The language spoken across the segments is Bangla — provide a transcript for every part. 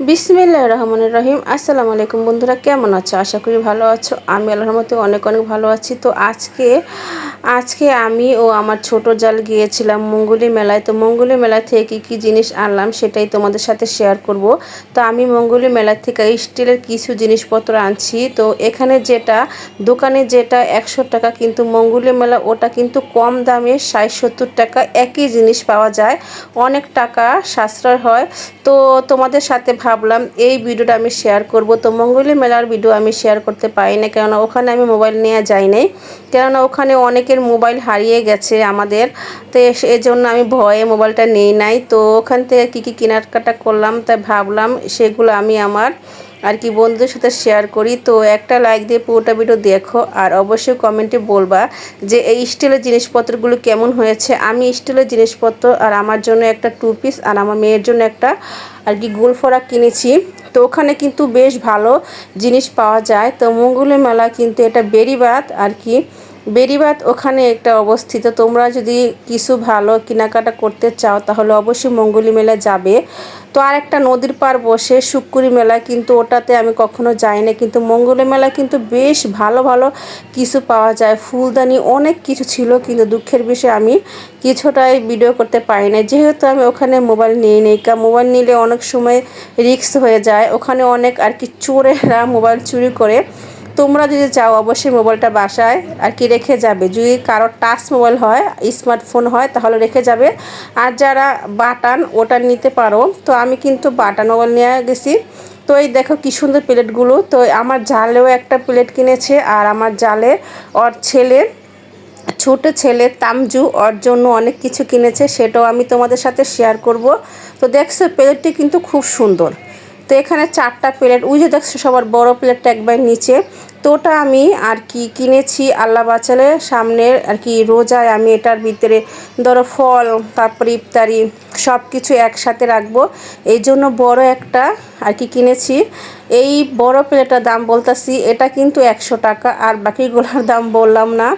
বিসমিল্লাহ রহমানুর রহিম। আসসালামু আলাইকুম বন্ধুরা, কেমন আছো? আশা করি ভালো আছো। আমি আল্লাহর মতে অনেক অনেক ভালো আছি। তো আজকে আজকে আমি ও আমার ছোট জাল গিয়েছিলাম মঙ্গলি মেলায়। তো মঙ্গলি মেলা থেকে কী কী জিনিস আনলাম সেটাই তোমাদের সাথে শেয়ার করব। তো আমি মঙ্গলি মেলা থেকে স্টিলের কিছু জিনিসপত্র আনছি। তো এখানে যেটা, দোকানে যেটা একশো টাকা কিন্তু মঙ্গলি মেলা, ওটা কিন্তু কম দামে ষাট সত্তর টাকা একই জিনিস পাওয়া যায়। অনেক টাকা সাশ্রয় হয়। তো তোমাদের সাথে ভাবলাম এই ভিডিওটা আমি শেয়ার করব। তো মঙ্গলি মেলার ভিডিও আমি শেয়ার করতে পারি না কেননা ওখানে আমি মোবাইল নিয়ে যাই নাই কেননা ওখানে অনেকের মোবাইল হারিয়ে গেছে আমাদের। তো এই জন্য আমি ভয়ে মোবাইলটা নেই নাই। তো ওখান থেকে কী কী কেনাকাটা করলাম তাই ভাবলাম, সেগুলো আমি আমার আর কি বন্ধুদের সাথে শেয়ার করি। তো একটা লাইক দিয়ে পুরোটা ভিডিও দেখো আর অবশ্যই কমেন্টে বলবা যে এই স্টিলের জিনিসপত্রগুলো কেমন হয়েছে। আমি স্টিলের জিনিসপত্র আর আমার জন্য একটা টু পিস আর আমার মেয়ের জন্য একটা আর কি গোল ফরাক কিনেছি। তো ওখানে কিন্তু বেশ ভালো জিনিস পাওয়া যায়। তো মঙ্গলের মেলা কিন্তু এটা বেরিবাদ আর কি বেরিবাদ ওখানে একটা অবস্থিত। তোমরা যদি কিছু ভালো কেনাকাটা করতে চাও, তাহলে অবশ্যই মঙ্গলি মেলা যাবে। তো আর একটা নদীর পার বসে শুক্কুরি মেলা, কিন্তু ওটাতে আমি কখনো যাই না কিন্তু মঙ্গলে মেলা কিন্তু বেশ ভালো ভালো কিছু পাওয়া যায়। ফুলদানি অনেক কিছু ছিল, কিন্তু দুঃখের বিষয়ে আমি কিছুটাই ভিডিও করতে পারি না যেহেতু আমি ওখানে মোবাইল নিয়ে নেই, কা মোবাইল নিলে অনেক সময় রিক্স হয়ে যায়। ওখানে অনেক আর কি চোরেরা মোবাইল চুরি করে। তোমরা যদি চাও অবশ্যই মোবাইলটা বাসায় আর কি রেখে যাবে। যদি কারোর টাচ মোবাইল হয়, স্মার্টফোন হয়, তাহলে রেখে যাবে। আর যারা বাটান, ওটা নিতে পারো। তো আমি কিন্তু বাটান মোবাইল নিয়ে গেছি। তো এই দেখো কী সুন্দর প্লেটগুলো। তো আমার জালেও একটা প্লেট কিনেছে আর আমার জালে ওর ছেলে, ছোট ছেলে তামজু ওর জন্য অনেক কিছু কিনেছে। সেটাও আমি তোমাদের সাথে শেয়ার করব। তো দেখছ প্লেটটি কিন্তু খুব সুন্দর। তো এখানে চারটা প্লেট। উই যে দেখছ সবার বড় প্লেটটা একবার নিচে। তো ওটা আমি আর কি কিনেছি আল্লাহ বাচালের সামনের আর কি রোজায় আমি এটার ভিতরে ধরো ফল, তারপরে ইফতারি সব কিছু একসাথে রাখব। এই জন্য বড় একটা আর কি কিনেছি। এই বড় প্লেটার দাম বলতেছি, এটা কিন্তু একশো টাকা আর বাকিগুলোর দাম বললাম না।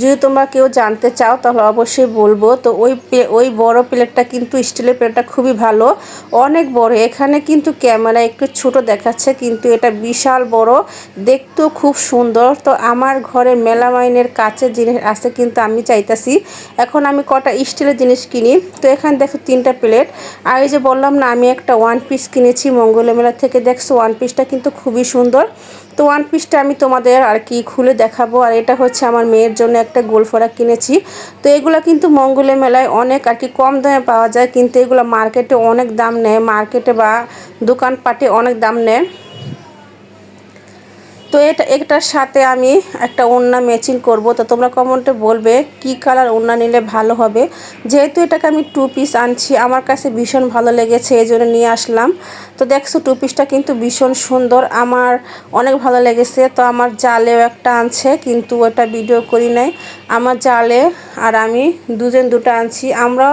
যদি তোমরা কেউ জানতে চাও, তাহলে অবশ্যই বলব। তো ওই ওই বড় প্লেটটা কিন্তু স্টিলের প্লেটটা খুবই ভালো। অনেক বড়। এখানে কিন্তু ক্যামেরা একটু ছোট দেখাচ্ছে, কিন্তু এটা বিশাল বড়। দেখতেও খুব সুন্দর। তো আমার ঘরে মেলামাইনের কাছে জিনিস আছে কিন্তু আমি চাইতাছি। এখন আমি কটা স্টিলের জিনিস কিনি। তো এখানে দেখো তিনটা প্লেট। আর যে বললাম না, আমি একটা ওয়ান পিস কিনেছি মঙ্গলে মেলা থেকে। দেখছ ওয়ান পিসটা কিন্তু খুবই সুন্দর। তো ওয়ান পিসটা আমি তোমাদের আর কি খুলে দেখাবো। আর এটা হচ্ছে আমার মেয়ের জন্য একটা গোল ফরাক কিনেছি। তো এগুলো কিন্তু মঙ্গলে মেলায় অনেক আর কি কম দামে পাওয়া যায়, কিন্তু এগুলো মার্কেটে অনেক দাম নেয়। মার্কেটে বা দোকানপাটে অনেক দাম নেয়। তো এটা, এটার সাথে আমি একটা ওড়না ম্যাচিং করব। তো তোমরা কমেন্টে বলবে কি কালার ওড়না নিলে ভালো হবে। যেহেতু এটাকে আমি টু পিস আনছি, আমার কাছে ভীষণ ভালো লেগেছে, এই জন্য নিয়ে আসলাম। তো দেখছ টু পিসটা কিন্তু ভীষণ সুন্দর। আমার অনেক ভালো লেগেছে। তো আমার জালেও একটা আনছে, কিন্তু ওটা ভিডিও করি নাই। আমার জালে আর আমি দুজন দুটো আনছি। আমরা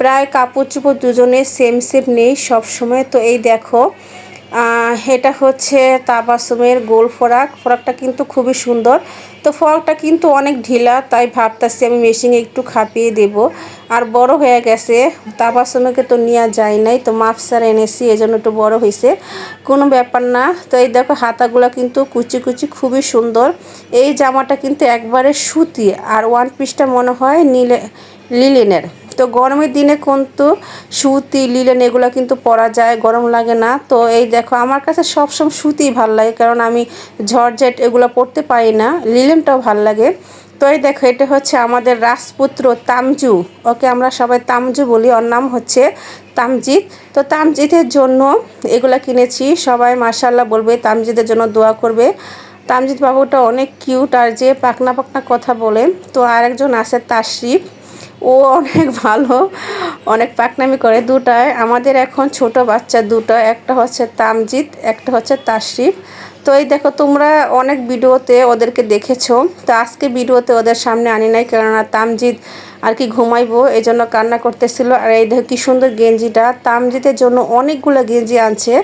প্রায় কাপড় চোপড় দুজনে সেম সেম নেই সবসময়। তো এই দেখো এটা হচ্ছে তাবাসুমের গোল ফরাক। ফরাকটা কিন্তু খুবই সুন্দর। তো ফরাকটা কিন্তু অনেক ঢিলা, তাই ভাবতেছি আমি মেশিনে একটু খাপিয়ে দেব। আর বড় হয়ে গেছে, তাবাসুমেকে তো নেওয়া যায় নাই, তো মাফসার এনেছি এই জন্য একটু বড় হয়েছে। কোনো ব্যাপার না, তো এই দেখো হাতাগুলো কিন্তু কুচি কুচি খুবই সুন্দর। এই জামাটা কিন্তু একবারে সুতি, আর ওয়ান পিসটা মনে হয় নীলে লিলিনের তো গরমের দিনে কিন্তু সুতি, লিলেন এগুলো কিন্তু পরা যায়, গরম লাগে না। তো এই দেখো, আমার কাছে সবসময় সুতিই ভালো লাগে, কারণ আমি ঝরঝেট এগুলো পরতে পারি না, লিলেনটাও ভালো লাগে। তো এই দেখো, এটা হচ্ছে আমাদের রাজপুত্র তামজু। ওকে আমরা সবাই তামজু বলি, ওর নাম হচ্ছে তামজিৎ। তো তামজিদের জন্য এগুলো কিনেছি, সবাই মার্শাল্লাহ বলবে তামজিদের জন্য দোয়া করবে। তামজিৎ বাবুটা অনেক কিউট আর যে পাকনা পাকনা কথা বলে। তো আরেকজন আছে তাশরিফ। ও অনেক ভালো, অনেক পাকনামি করে। দুটায়, আমাদের এখন ছোট বাচ্চা দুটো, একটা হচ্ছে তামজিৎ, একটা হচ্ছে তাশরিফ। তো এই দেখো, তোমরা অনেক ভিডিওতে ওদেরকে দেখেছ। তো আজকে ভিডিওতে ওদের সামনে আনি নাই, কেননা তামজিৎ আর কি ঘুমাইবো এই জন্য কান্না করতেছিল। আর এই দেখো, কি সুন্দর গেঞ্জিটা। তামজিতের জন্য অনেকগুলো গেঞ্জি আনছে।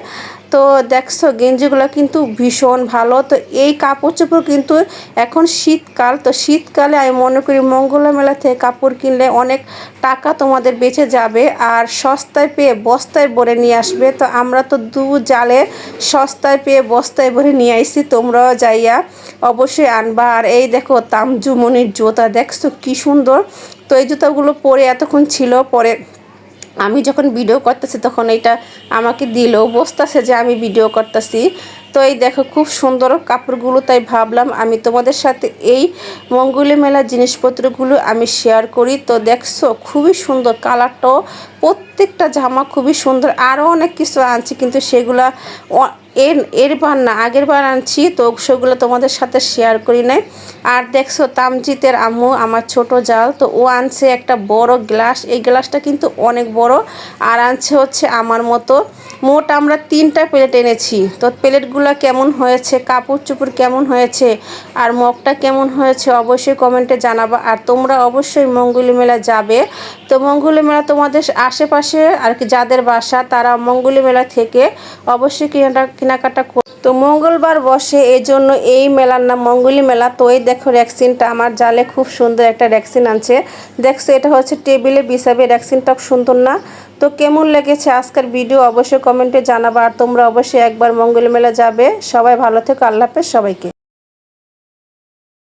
তো দেখছ, গেঞ্জিগুলো কিন্তু ভীষণ ভালো। তো এই কাপড় চোপড় কিন্তু এখন শীতকাল, তো শীতকালে আমি মনে করি মঙ্গলা মেলা থেকে কাপড় কিনলে অনেক টাকা তোমাদের বেঁচে যাবে আর সস্তায় পেয়ে বস্তায় ভরে নিয়ে আসবে। তো আমরা তো দু জালে সস্তায় পেয়ে বস্তায় ভরে নিয়ে আইসি তোমরাও যাইয়া অবশ্যই আনবা। আর এই দেখো, তামজুমনির জুতা, দেখছ কি সুন্দর। তো এই জুতাগুলো পরে এতক্ষণ ছিল, পরে আমি যখন ভিডিও করতেছি তখন এটা আমাকে দিল বসতেছে যে আমি ভিডিও করতেছি। তো এই দেখো, খুব সুন্দর কাপড়গুলো তাই ভাবলাম আমি তোমাদের সাথে এই মঙ্গলে মেলা জিনিসপত্রগুলো আমি শেয়ার করি। তো দেখছ, খুবই সুন্দর কালারটাও প্রত্যেকটা জামা খুবই সুন্দর। আরও অনেক কিছু আনছি, কিন্তু সেগুলা এর এর বার না, আগের বার আনছি, তো সেগুলো তোমাদের সাথে শেয়ার করি নাই। আর দেখছ, তামজিতের আম্মু, আমার ছোট জাল, তো ও আনছে একটা বড় গ্লাস এই গ্লাসটা কিন্তু অনেক বড়, আর আনছে হচ্ছে আমার মতো। মোট আমরা তিনটা প্লেট এনেছি। তো প্লেটগুলো কেমন হয়েছে কাপড় চুপড় কেমন হয়েছে, আর মগটা কেমন হয়েছে অবশ্যই কমেন্টে জানাবা। আর তোমরা অবশ্যই মঙ্গলী মেলা যাবে। তো মঙ্গলী মেলা তোমাদের আশেপাশে আর কি যাদের বাসা, তারা মঙ্গলী মেলা থেকে অবশ্যই কেনাটা কেনাকাটা তো মঙ্গলবার বসে এই জন্য এই মেলার নাম মঙ্গলী মেলা। তো এই দেখো র্যাকসিনটা আমার জালে খুব সুন্দর একটা ভ্যাকসিন আনছে। দেখছ, এটা হচ্ছে টেবিলে বিসাবে র্যাক্সিনটা সুন্দর না। তো কেমন লেগেছে আজকের ভিডিও অবশ্যই কমেন্টে জানাবা। আর তোমরা অবশ্যই একবার মঙ্গল মেলা যাবে। সবাই ভালো থেকো, আল্লাহ সবাইকে।